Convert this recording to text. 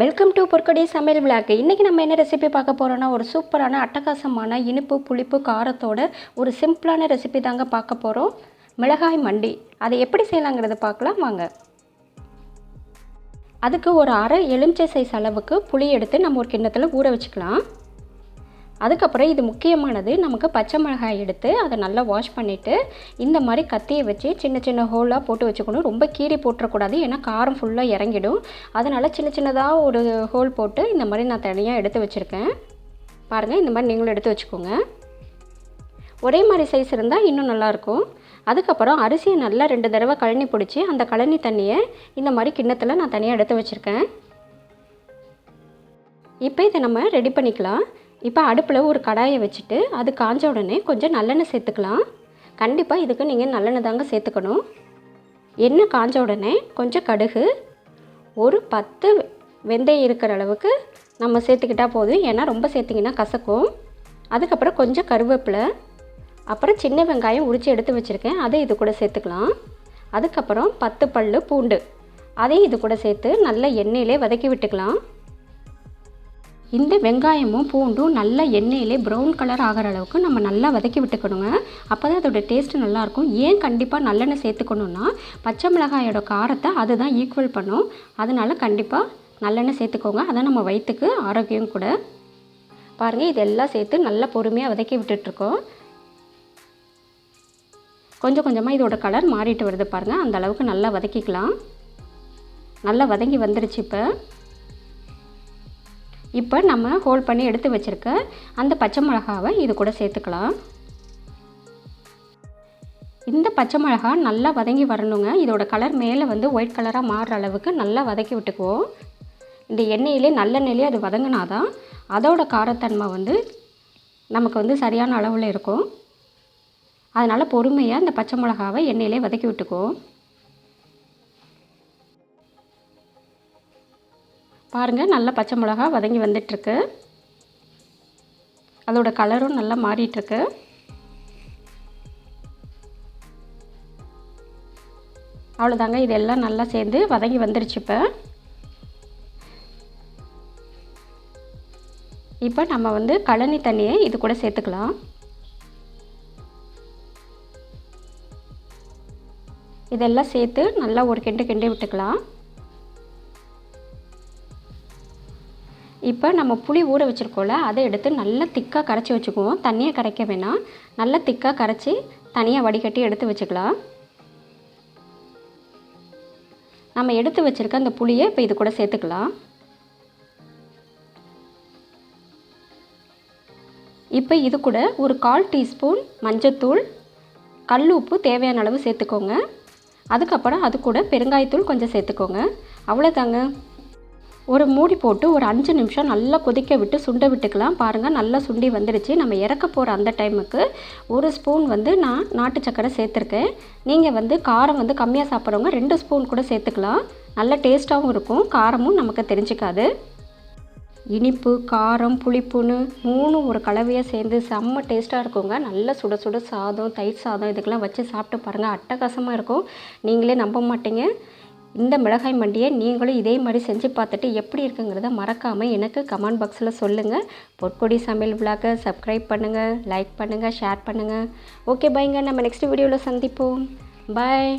Welcome to பொற்கொடி சமையல் விழாக்கு இன்றைக்கி நம்ம என்ன ரெசிபி பார்க்க போகிறோன்னா ஒரு சூப்பரான அட்டகாசமான இனிப்பு புளிப்பு காரத்தோட ஒரு சிம்பிளான ரெசிபி தாங்க பார்க்க போகிறோம் மிளகாய் மண்டி. அதை எப்படி செய்யலாங்கிறத பார்க்கலாம் வாங்க. அதுக்கு ஒரு அரை எலுமிச்சை சைஸ் அளவுக்கு புளி எடுத்து நம்ம ஒரு கிண்ணத்தில் ஊற வச்சுக்கலாம். அதுக்கப்புறம் இது முக்கியமானது நமக்கு பச்சை மிளகாய் எடுத்து அதை நல்லா வாஷ் பண்ணிவிட்டு இந்த மாதிரி கத்தியை வச்சு சின்ன சின்ன ஹோலாக போட்டு வச்சுக்கணும். ரொம்ப கீறி போட்டுறக்கூடாது ஏன்னா காரம் ஃபுல்லாக இறங்கிடும். அதனால் சின்ன சின்னதாக ஒரு ஹோல் போட்டு இந்த மாதிரி நான் தனியாக எடுத்து வச்சுருக்கேன். பாருங்கள் இந்த மாதிரி நீங்களும் எடுத்து வச்சுக்கோங்க. ஒரே மாதிரி சைஸ் இருந்தால் இன்னும் நல்லாயிருக்கும் அதுக்கப்புறம் அரிசியை நல்லா ரெண்டு தடவை கழனி பிடிச்சி அந்த கழனி தண்ணியை இந்த மாதிரி கிண்ணத்தில் நான் தனியாக எடுத்து வச்சுருக்கேன். இப்போ இதை நம்ம ரெடி பண்ணிக்கலாம். இப்போ அடுப்பில் ஒரு கடாயை வச்சுட்டு அது காஞ்ச உடனே கொஞ்சம் நல்லெண்ணெய் சேர்த்துக்கலாம். கண்டிப்பாக இதுக்கு நீங்கள் நல்லெண்ணெய் தாங்க சேர்த்துக்கணும். எண்ணெய் காஞ்ச உடனே கொஞ்சம் கடுகு. ஒரு பத்து வெந்தயம் இருக்கிற அளவுக்கு நம்ம சேர்த்துக்கிட்டால் போதும். ஏன்னா ரொம்ப சேர்த்திங்கன்னா கசக்கும். அதுக்கப்புறம் கொஞ்சம் கருவேப்பிலை. அப்புறம் சின்ன வெங்காயம் உரித்து எடுத்து வச்சுருக்கேன். அதை இது கூட சேர்த்துக்கலாம். அதுக்கப்புறம் பத்து பல் பூண்டு. அதையும் இது கூட சேர்த்து நல்ல எண்ணெயிலே வதக்கி விட்டுக்கலாம். இந்த வெங்காயமும் பூண்டும் நல்லா எண்ணெயிலே ப்ரௌன் கலர் ஆகிற அளவுக்கு நம்ம நல்லா வதக்கி விட்டுக்கணுங்க. அப்போ தான் அதோட டேஸ்ட்டு நல்லாயிருக்கும். ஏன் கண்டிப்பாக நல்லெண்ணெய் சேர்த்துக்கணுன்னா பச்சை மிளகாயோட காரத்தை அதுதான் ஈக்குவல் பண்ணும். அதனால் கண்டிப்பாக நல்லெண்ணெய் சேர்த்துக்கோங்க. அதான் நம்ம வயிற்றுக்கு ஆரோக்கியம் கூட. பாருங்கள் இதெல்லாம் சேர்த்து நல்லா பொறுமையாக வதக்கி விட்டுட்ருக்கோம். கொஞ்சம் கொஞ்சமாக இதோட கலர் மாறிட்டு வருது பாருங்கள் அந்த அளவுக்கு நல்லா வதக்கிக்கலாம். நல்லா வதங்கி வந்துருச்சு இப்போ. இப்போ நம்ம ஹோல்ட் பண்ணி எடுத்து வச்சுருக்க அந்த பச்சை மிளகாவை இது கூட சேர்த்துக்கலாம். இந்த பச்சை மிளகா நல்லா வதங்கி வரணுங்க. இதோட கலர் மேலே வந்து ஒயிட் கலராக மாறுற அளவுக்கு நல்லா வதக்கி விட்டுக்குவோம். இந்த எண்ணெயிலே நல்லெண்ணெயிலே அது வதங்கினாதான் அதோட காரத்தன்மை வந்து நமக்கு வந்து சரியான அளவில் இருக்கும். அதனால் பொறுமையாக இந்த பச்சை மிளகாவை எண்ணெயிலே வதக்கி விட்டுக்குவோம். பாருங்கள் நல்லா பச்சை மிளகா வதங்கி வந்துட்டுருக்கு. அதோட கலரும் நல்லா மாறிட்டுருக்கு. அவ்வளோதாங்க இதெல்லாம் நல்லா சேர்ந்து வதங்கி வந்துருச்சு இப்போ. இப்போ நம்ம வந்து கழனி தண்ணியை இது கூட சேர்த்துக்கலாம். இதெல்லாம் சேர்த்து நல்லா ஒரு கிண்டு கிண்டி விட்டுக்கலாம். இப்போ நம்ம புளி ஊற வச்சுருக்கோம்ல அதை எடுத்து நல்லா திக்காக கரைச்சி வச்சுக்குவோம். தண்ணியை கரைக்க வேணாம். நல்லா திக்காக கரைச்சி தனியாக வடிகட்டி எடுத்து வச்சுக்கலாம். நம்ம எடுத்து வச்சுருக்க அந்த புளியை இப்போ இது கூட சேர்த்துக்கலாம். இப்போ இது கூட ஒரு கால் டீஸ்பூன் மஞ்சத்தூள் கல் உப்பு தேவையான அளவு சேர்த்துக்கோங்க. அதுக்கப்புறம் அது கூட பெருங்காயத்தூள் கொஞ்சம் சேர்த்துக்கோங்க. அவ்வளோதாங்க. ஒரு மூடி போட்டு ஒரு அஞ்சு நிமிஷம் நல்லா கொதிக்க விட்டு சுண்ட விட்டுக்கலாம். பாருங்கள் நல்லா சுண்டி வந்துடுச்சு நம்ம இறக்க போகிற அந்த டைமுக்கு ஒரு ஸ்பூன் வந்து நான் நாட்டு சக்கரை சேர்த்துருக்கேன். நீங்கள் வந்து காரம் வந்து கம்மியாக சாப்பிட்றவங்க ரெண்டு ஸ்பூன் கூட சேர்த்துக்கலாம். நல்ல டேஸ்ட்டாகவும் இருக்கும். காரமும் நமக்கு தெரிஞ்சிக்காது. இனிப்பு காரம் புளிப்புன்னு மூணு ஒரு கலவையாக சேர்ந்து செம்ம டேஸ்ட்டாக இருக்குங்க. நல்ல சுட சுட சாதம் தயிர் சாதம் இதுக்கெல்லாம் வச்சு சாப்பிட்டு பாருங்கள் அட்டகாசமாக இருக்கும். நீங்களே நம்ப மாட்டீங்க. இந்த மிளகாய் மண்டியை நீங்களும் இதே மாதிரி செஞ்சு பார்த்துட்டு எப்படி இருக்குங்கிறத மறக்காமல் எனக்கு கமெண்ட் பாக்ஸில் சொல்லுங்கள் பொற்கொடி சமையல் விழாக்க சப்ஸ்கிரைப் பண்ணுங்கள் லைக் பண்ணுங்கள் ஷேர் பண்ணுங்கள் ஓகே பாய்ங்க நம்ம நெக்ஸ்ட் வீடியோவில் சந்திப்போம். பாய்